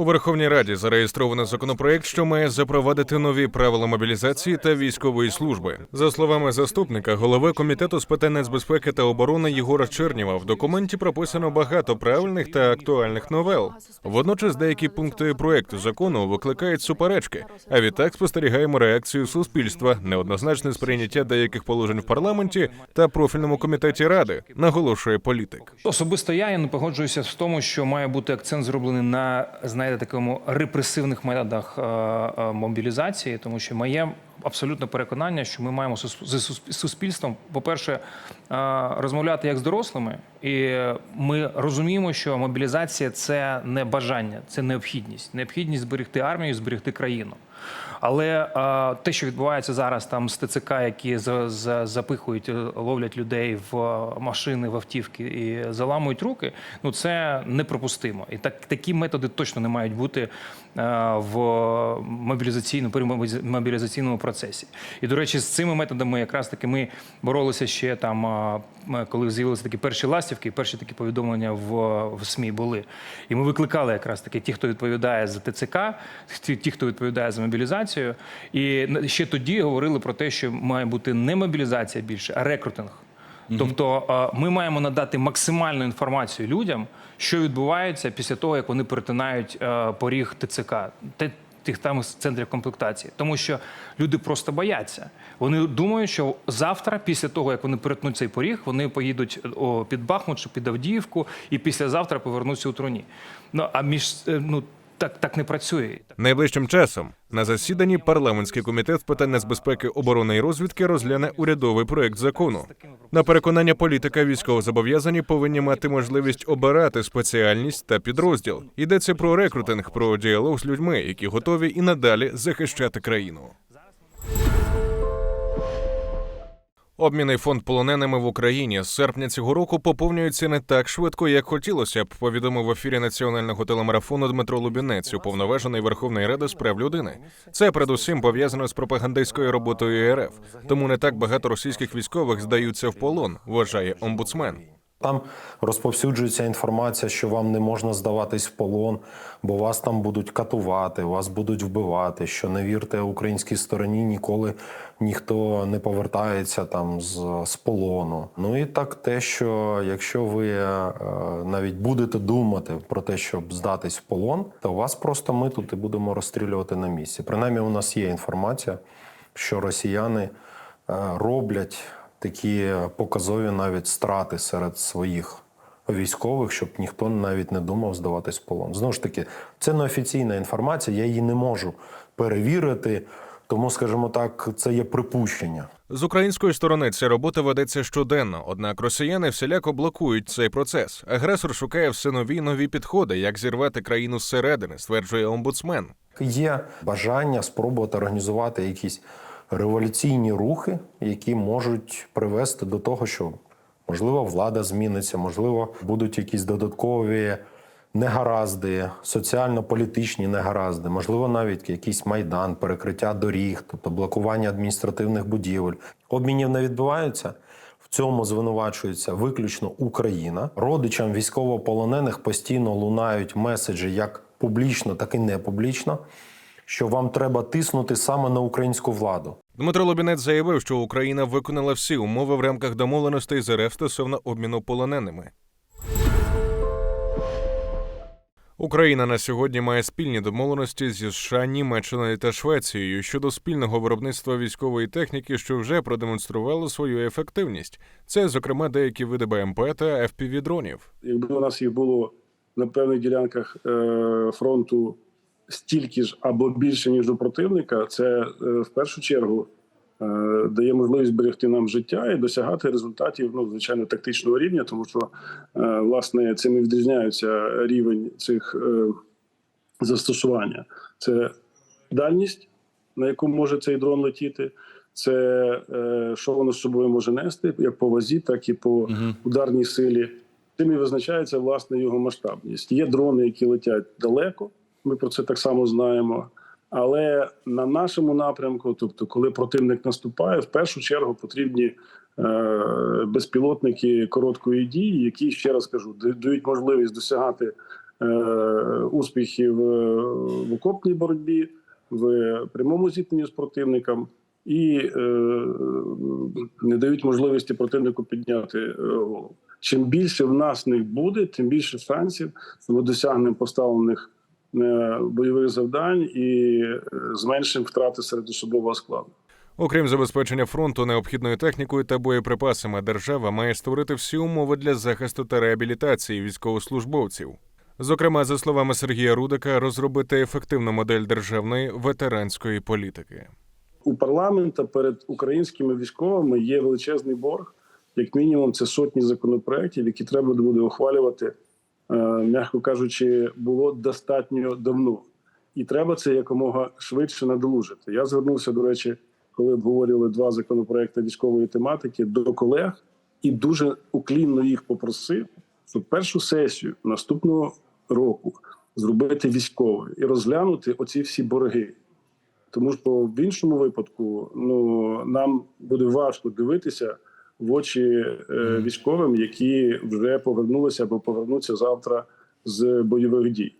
У Верховній Раді зареєстровано законопроект, що має запровадити нові правила мобілізації та військової служби. За словами заступника, голови комітету з питань нацбезпеки та оборони Єгора Чернєва, в документі прописано багато правильних та актуальних новел. Водночас деякі пункти проекту закону викликають суперечки. А відтак спостерігаємо реакцію суспільства, неоднозначне сприйняття деяких положень в парламенті та профільному комітеті ради, наголошує політик. Особисто я, не погоджуюся в тому, що має бути акцент зроблений на знаєте такому репресивних методах е, е, мобілізації, тому що моє абсолютне переконання, що ми маємо з суспільством, по-перше, е, розмовляти як з дорослими, і ми розуміємо, що мобілізація це не бажання, це необхідність, необхідність зберегти армію, зберегти країну. Але е, те, що відбувається зараз там з ТЦК, які за, за, запихують, е, ловлять людей в машини, в автівки і заламують руки, ну це неприпустимо. І так такі методи точно не мають бути в мобілізаційному при мобіліза- мобілізаційному процесі. І до речі, з цими методами якраз таки ми боролися ще там, коли з'явилися такі перші ластівки, перші такі повідомлення в, в СМІ були. І ми викликали якраз таки ті, хто відповідає за ТЦК, ті, хто відповідає за мобілізацію. І ще тоді говорили про те, що має бути не мобілізація більше, а рекрутинг. Тобто ми маємо надати максимальну інформацію людям, що відбувається після того, як вони перетинають е, поріг ТЦК. Тих там центрів комплектації, тому що люди просто бояться. Вони думають, що завтра, після того як вони перетнуть цей поріг, вони поїдуть під Бахмут чи під Авдіївку, і післязавтра повернуться у труні. Ну а між е, ну так, так не працює. Найближчим часом на засіданні парламентський комітет з питань нацбезпеки, оборони і розвідки розгляне урядовий проект закону. На переконання політика військовозобов'язані повинні мати можливість обирати спеціальність та підрозділ. Йдеться про рекрутинг, про діалог з людьми, які готові і надалі захищати країну. Обмінний фонд полоненими в Україні з серпня цього року поповнюється не так швидко, як хотілося б. Повідомив в ефірі національного телемарафону Дмитро Лубінець, уповноважений Верховної Ради з прав людини. Це передусім пов'язано з пропагандистською роботою РФ. Тому не так багато російських військових здаються в полон, вважає омбудсмен. Там розповсюджується інформація, що вам не можна здаватись в полон, бо вас там будуть катувати, вас будуть вбивати. Що не вірте українській стороні, ніколи ніхто не повертається там з, з полону. Ну і так те, що якщо ви е, навіть будете думати про те, щоб здатись в полон, то вас просто ми тут і будемо розстрілювати на місці. Принаймні, у нас є інформація, що росіяни е, роблять такі показові навіть страти серед своїх військових, щоб ніхто навіть не думав здаватись в полон. Знову ж таки, це неофіційна інформація, я її не можу перевірити. Тому, скажімо так, це є припущення. З української сторони ця робота ведеться щоденно, однак росіяни всіляко блокують цей процес. Агресор шукає все нові нові підходи, як зірвати країну зсередини, стверджує омбудсмен. Є бажання спробувати організувати якісь революційні рухи, які можуть привести до того, що можливо влада зміниться, можливо, будуть якісь додаткові негаразди, соціально-політичні негаразди, можливо, навіть якийсь майдан, перекриття доріг, тобто блокування адміністративних будівель. Обмінів не відбуваються. Цьому звинувачується виключно Україна. Родичам військовополонених постійно лунають меседжі як публічно, так і не публічно, що вам треба тиснути саме на українську владу. Дмитро Лобінець заявив, що Україна виконала всі умови в рамках домовленостей з РФ стосовно обміну полоненими. Україна на сьогодні має спільні домовленості зі США, Німеччиною та Швецією щодо спільного виробництва військової техніки, що вже продемонструвало свою ефективність. Це, зокрема, деякі види БМП та fpv дронів. Якби у нас їх було на певних ділянках е, фронту стільки ж або більше, ніж у противника, це е, в першу чергу е, дає можливість берегти нам життя і досягати результатів, ну, звичайно, тактичного рівня, тому що е, власне цим і відрізняється рівень цих застосування. Це дальність, на яку може цей дрон летіти. Це що воно з собою може нести, як по вазі, так і по ударній силі. Цим і визначається власне його масштабність. Є дрони, які летять далеко. Ми про це так само знаємо. Але на нашому напрямку, тобто, коли противник наступає, в першу чергу потрібні е, безпілотники короткої дії, які ще раз кажу, да- дають можливість досягати е, успіхів е, в окопній боротьбі, в прямому зіткненні з противником і е, не дають можливості противнику підняти е, голову. Чим більше в нас них буде, тим більше шансів ми досягнемо поставлених бойових завдань і е, зменшимо втрати серед особового складу. Окрім забезпечення фронту необхідною технікою та боєприпасами, держава має створити всі умови для захисту та реабілітації військовослужбовців. Зокрема, за словами Сергія Рудика, розробити ефективну модель державної ветеранської політики. у парламента перед українськими військовими є величезний борг. Як мінімум, це сотні законопроєктів, які треба буде ухвалювати, е, м'яко кажучи, було достатньо давно, і треба це якомога швидше надолужити. Я звернувся, до речі, коли обговорювали два законопроекти військової тематики до колег, і дуже уклінно їх попросив, щоб першу сесію наступного року зробити військовою і розглянути оці всі борги. Тому що в іншому випадку ну нам буде важко дивитися в очі е, військовим, які вже повернулися або повернуться завтра з бойових дій.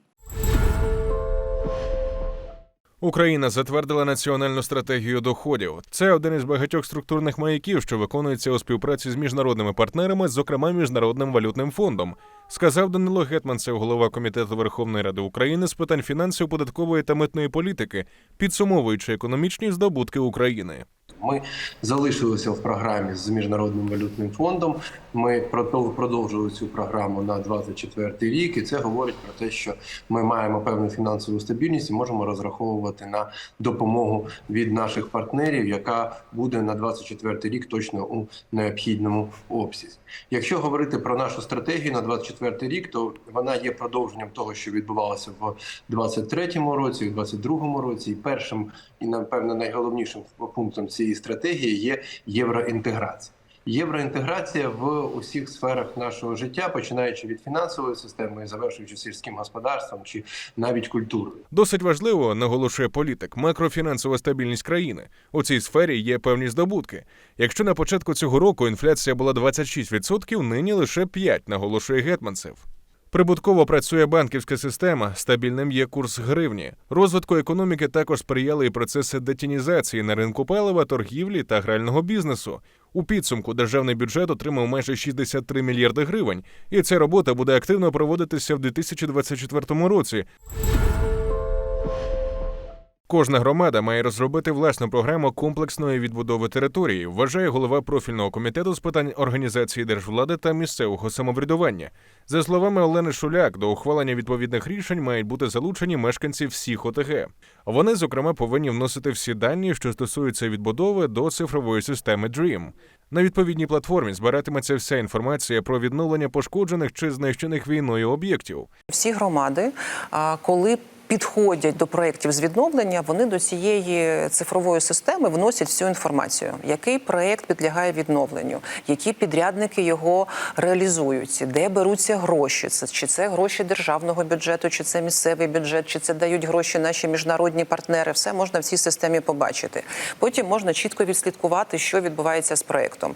Україна затвердила національну стратегію доходів. Це один із багатьох структурних маяків, що виконується у співпраці з міжнародними партнерами, зокрема міжнародним валютним фондом. Сказав Данило Гетманцев, голова комітету Верховної Ради України з питань фінансів, податкової та митної політики, підсумовуючи економічні здобутки України. Ми залишилися в програмі з міжнародним валютним фондом. Ми продов- продовжили цю програму на 24 рік, і це говорить про те, що ми маємо певну фінансову стабільність і можемо розраховувати на допомогу від наших партнерів, яка буде на 24 рік точно у необхідному обсязі. Якщо говорити про нашу стратегію на 24 рік, то вона є продовженням того, що відбувалося в 23-му році, в 22-му році, і першим і напевно найголовнішим пунктом цієї стратегії є євроінтеграція. Євроінтеграція в усіх сферах нашого життя, починаючи від фінансової системи і завершуючи сільським господарством чи навіть культурою. Досить важливо, наголошує політик, макрофінансова стабільність країни. У цій сфері є певні здобутки. Якщо на початку цього року інфляція була 26%, нині лише 5%, наголошує Гетманцев. Прибутково працює банківська система, стабільним є курс гривні. Розвитку економіки також сприяли і процеси детінізації на ринку палива, торгівлі та грального бізнесу. У підсумку державний бюджет отримав майже 63 мільярди гривень, і ця робота буде активно проводитися в 2024 році. Кожна громада має розробити власну програму комплексної відбудови території, вважає голова профільного комітету з питань організації держвлади та місцевого самоврядування. За словами Олени Шуляк, до ухвалення відповідних рішень мають бути залучені мешканці всіх ОТГ. Вони, зокрема, повинні вносити всі дані, що стосуються відбудови до цифрової системи DREAM. На відповідній платформі збиратиметься вся інформація про відновлення пошкоджених чи знищених війною об'єктів. Всі громади, коли підходять до проєктів з відновлення, вони до цієї цифрової системи вносять всю інформацію, який проєкт підлягає відновленню, які підрядники його реалізують, де беруться гроші. Це чи це гроші державного бюджету, чи це місцевий бюджет, чи це дають гроші наші міжнародні партнери. Все можна в цій системі побачити. Потім можна чітко відслідкувати, що відбувається з проєктом.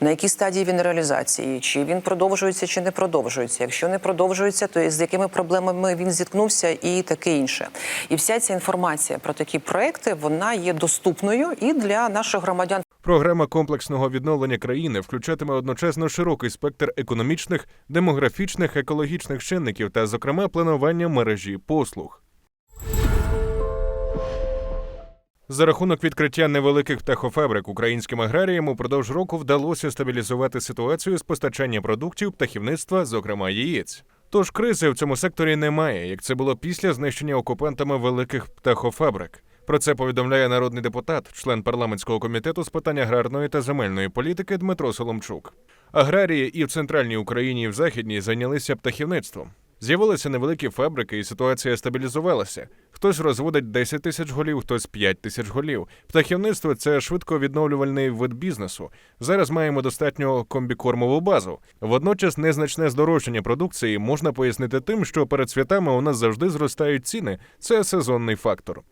На якій стадії він реалізації, чи він продовжується, чи не продовжується. Якщо не продовжується, то з якими проблемами він зіткнувся, і таке інше. І вся ця інформація про такі проекти вона є доступною і для наших громадян. Програма комплексного відновлення країни включатиме одночасно широкий спектр економічних, демографічних, екологічних чинників та, зокрема, планування мережі послуг. За рахунок відкриття невеликих птахофабрик українським аграріям упродовж року вдалося стабілізувати ситуацію з постачання продуктів птахівництва, зокрема яєць. Тож кризи в цьому секторі немає, як це було після знищення окупантами великих птахофабрик. Про це повідомляє народний депутат, член парламентського комітету з питань аграрної та земельної політики Дмитро Соломчук. Аграрії і в центральній Україні, і в західній зайнялися птахівництвом. З'явилися невеликі фабрики, і ситуація стабілізувалася. Хтось розводить 10 тисяч голів, хтось 5 тисяч голів. Птахівництво це швидко відновлювальний вид бізнесу. Зараз маємо достатньо комбікормову базу. Водночас незначне здорожчання продукції можна пояснити тим, що перед святами у нас завжди зростають ціни. Це сезонний фактор.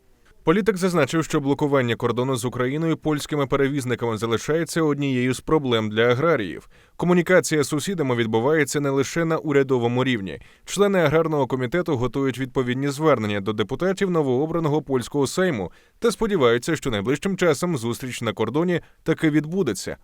Політик зазначив, що блокування кордону з Україною польськими перевізниками залишається однією з проблем для аграріїв. Комунікація з сусідами відбувається не лише на урядовому рівні. Члени аграрного комітету готують відповідні звернення до депутатів новообраного польського сейму та сподіваються, що найближчим часом зустріч на кордоні таки відбудеться.